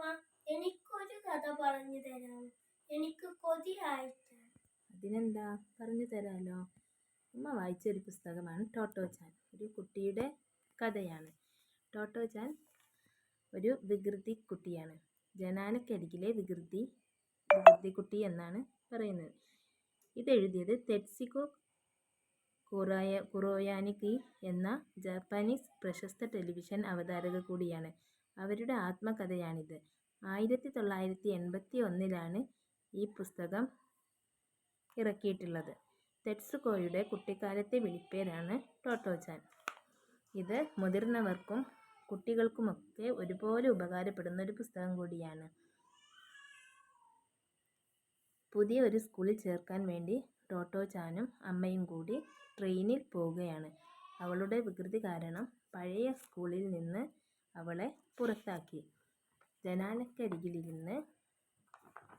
അമ്മ എനിക്കൊരു കഥ പറഞ്ഞു തരാമോ? എനിക്ക് കൊതിയായിട്ട്. അതിനെന്താ? പറഞ്ഞു തരാലോ. അമ്മ വായിച്ചൊരു പുസ്തകമാണ് ടോട്ടോ ചാൻ. ഒരു കുട്ടിയുടെ കഥയാണ്. ടോട്ടോ ചാൻ ഒരു വികൃതി കുട്ടിയാണ്. ജനാനക്കരികിലെ വികൃതി വികൃതി കുട്ടി എന്നാണ് പറയുന്നത്. ഇതെഴുതിയത് തെറ്റ്സിക്കോ കുറോയ കുറോയാനിക്കി എന്ന ജാപ്പാനീസ് പ്രശസ്ത ടെലിവിഷൻ അവതാരക കൂടിയാണ്. അവരുടെ ആത്മകഥയാണിത്. ആയിരത്തി തൊള്ളായിരത്തി എൺപത്തി ഒന്നിലാണ് ഈ പുസ്തകം ഇറക്കിയിട്ടുള്ളത്. തെറ്റ്സുകോയുടെ കുട്ടിക്കാലത്തെ വിളിപ്പേരാണ് ടോട്ടോചാൻ ഇത് മുതിർന്നവർക്കും കുട്ടികൾക്കുമൊക്കെ ഒരുപോലെ ഉപകാരപ്പെടുന്ന ഒരു പുസ്തകം കൂടിയാണ്. പുതിയ ഒരു സ്കൂളിൽ ചേർക്കാൻ വേണ്ടി ടോട്ടോ ചാനും അമ്മയും കൂടി ട്രെയിനിൽ പോവുകയാണ്. അവളുടെ വികൃതി കാരണം പഴയ സ്കൂളിൽ നിന്ന് അവളെ പുറത്താക്കി. ജനാലക്കരികിലിരുന്ന്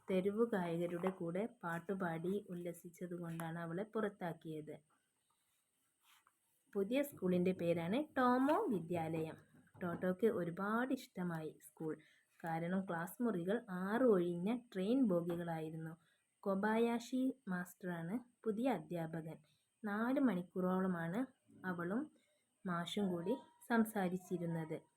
തെരുവു ഗായകരുടെ കൂടെ പാട്ടുപാടി ഉല്ലസിച്ചതുകൊണ്ടാണ് അവളെ പുറത്താക്കിയത്. പുതിയ സ്കൂളിന്റെ പേരാണ് ടോമോ വിദ്യാലയം. ടോട്ടോയ്ക്ക് ഒരുപാട് ഇഷ്ടമായി സ്കൂൾ. കാരണം ക്ലാസ് മുറികൾ ആറ് ഒഴിഞ്ഞ ട്രെയിൻ ബോഗികളായിരുന്നു. കൊബായാഷി മാസ്റ്ററാണ് പുതിയ അധ്യാപകൻ. നാല് മണിക്കൂറോളമാണ് അവളും മാഷും കൂടി സംസാരിച്ചിരുന്നത്.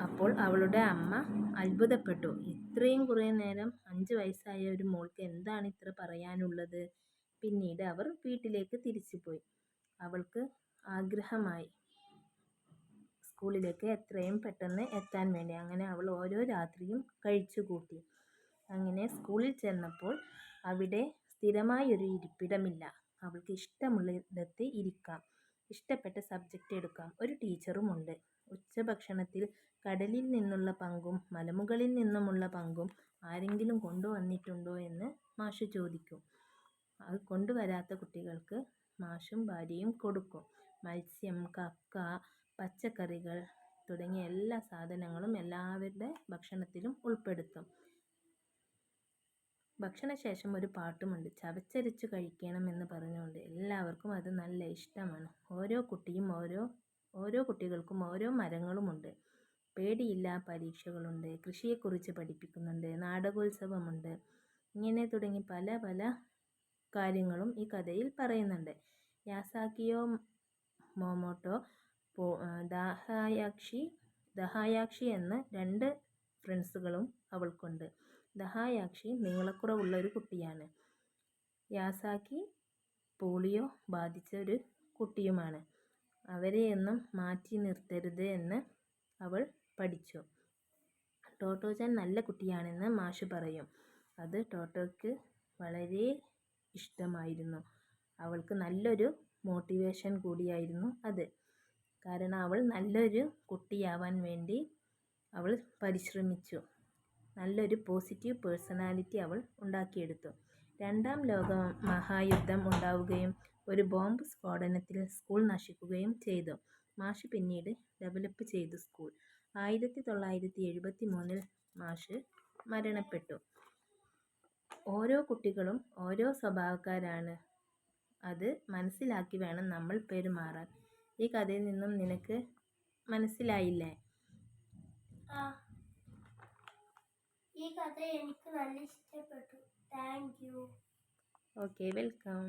അപ്പോൾ അവളുടെ അമ്മ അത്ഭുതപ്പെട്ടു. ഇത്രയും കുറേ നേരം അഞ്ച് വയസ്സായ ഒരു മോൾക്ക് എന്താണ് ഇത്ര പറയാനുള്ളത്? പിന്നീട് അവർ വീട്ടിലേക്ക് തിരിച്ചുപോയി. അവൾക്ക് ആഗ്രഹമായി സ്കൂളിലേക്ക് എത്രയും പെട്ടെന്ന് എത്താൻ വേണ്ടി. അങ്ങനെ അവൾ ഓരോ രാത്രിയും കഴിച്ചു കൂട്ടി. അങ്ങനെ സ്കൂളിൽ ചെന്നപ്പോൾ അവിടെ സ്ഥിരമായൊരു ഇരിപ്പിടമില്ല. അവൾക്ക് ഇഷ്ടമുള്ളിടത്ത് ഇരിക്കാം. ഇഷ്ടപ്പെട്ട സബ്ജക്റ്റ് എടുക്കാം. ഒരു ടീച്ചറുമുണ്ട് ഉച്ചഭക്ഷണത്തിൽ കടലിൽ നിന്നുള്ള പങ്കും മലമുകളിൽ നിന്നുമുള്ള പങ്കും ആരെങ്കിലും കൊണ്ടുവന്നിട്ടുണ്ടോ എന്ന് മാഷ് ചോദിക്കും. അത് കൊണ്ടുവരാത്ത കുട്ടികൾക്ക് മാഷും ഭാര്യയും കൊടുക്കും. മത്സ്യം കക്ക പച്ചക്കറികൾ തുടങ്ങിയ എല്ലാ സാധനങ്ങളും എല്ലാവരുടെ ഭക്ഷണത്തിലും ഉൾപ്പെടുത്തും. ഭക്ഷണശേഷം ഒരു പാട്ടുമുണ്ട്. ചവച്ചരച്ചു കഴിക്കണമെന്ന് പറഞ്ഞുകൊണ്ട് എല്ലാവർക്കും അത് നല്ല ഇഷ്ടമാണ്. ഓരോ കുട്ടിയും ഓരോ ഓരോ കുട്ടികൾക്കും ഓരോ മരങ്ങളുമുണ്ട്. പേടിയില്ല പരീക്ഷകളുണ്ട്. കൃഷിയെക്കുറിച്ച് പഠിപ്പിക്കുന്നുണ്ട്. നാടകോത്സവമുണ്ട്. ഇങ്ങനെ തുടങ്ങി പല പല കാര്യങ്ങളും ഈ കഥയിൽ പറയുന്നുണ്ട്. യാസാക്കിയോ മോമോട്ടോ ദാഹായാക്ഷി ദഹായാക്ഷി എന്ന രണ്ട് ഫ്രണ്ട്സുകളും അവൾക്കുണ്ട്. ദഹായാക്ഷി നീളക്കുറവുള്ള ഒരു കുട്ടിയാണ്. യാസാക്കി പോളിയോ ബാധിച്ച ഒരു കുട്ടിയുമാണ്. അവരെയൊന്നും മാറ്റി നിർത്തരുത് എന്ന് അവൾ പഠിച്ചു. ടോട്ടോചാൻ നല്ല കുട്ടിയാണെന്ന് മാഷ് പറയും. അത് ടോട്ടോയ്ക്ക് വളരെ ഇഷ്ടമായിരുന്നു. അവൾക്ക് നല്ലൊരു മോട്ടിവേഷൻ കൂടിയായിരുന്നു അത്. കാരണം അവൾ നല്ലൊരു കുട്ടിയാവാൻ വേണ്ടി അവൾ പരിശ്രമിച്ചു. നല്ലൊരു പോസിറ്റീവ് പേഴ്സണാലിറ്റി അവൾ ഉണ്ടാക്കിയെടുത്തു. രണ്ടാം ലോക മഹായുദ്ധം ഉണ്ടാവുകയും ഒരു ബോംബ് സ്ഫോടനത്തിൽ സ്കൂൾ നശിക്കുകയും ചെയ്തു. മാഷ് പിന്നീട് ഡെവലപ്പ് ചെയ്തു സ്കൂൾ. ആയിരത്തി തൊള്ളായിരത്തി എഴുപത്തി മൂന്നിൽ മാഷ് മരണപ്പെട്ടു. ഓരോ കുട്ടികളും ഓരോ സ്വഭാവക്കാരാണ്. അത് മനസ്സിലാക്കി വേണം നമ്മൾ പെരുമാറാൻ. ഈ കഥയിൽ നിന്നും നിനക്ക് മനസ്സിലായില്ലേ? ഈ കഥ എനിക്ക് നല്ല ഇഷ്ടപ്പെട്ടു. Thank you. Okay welcome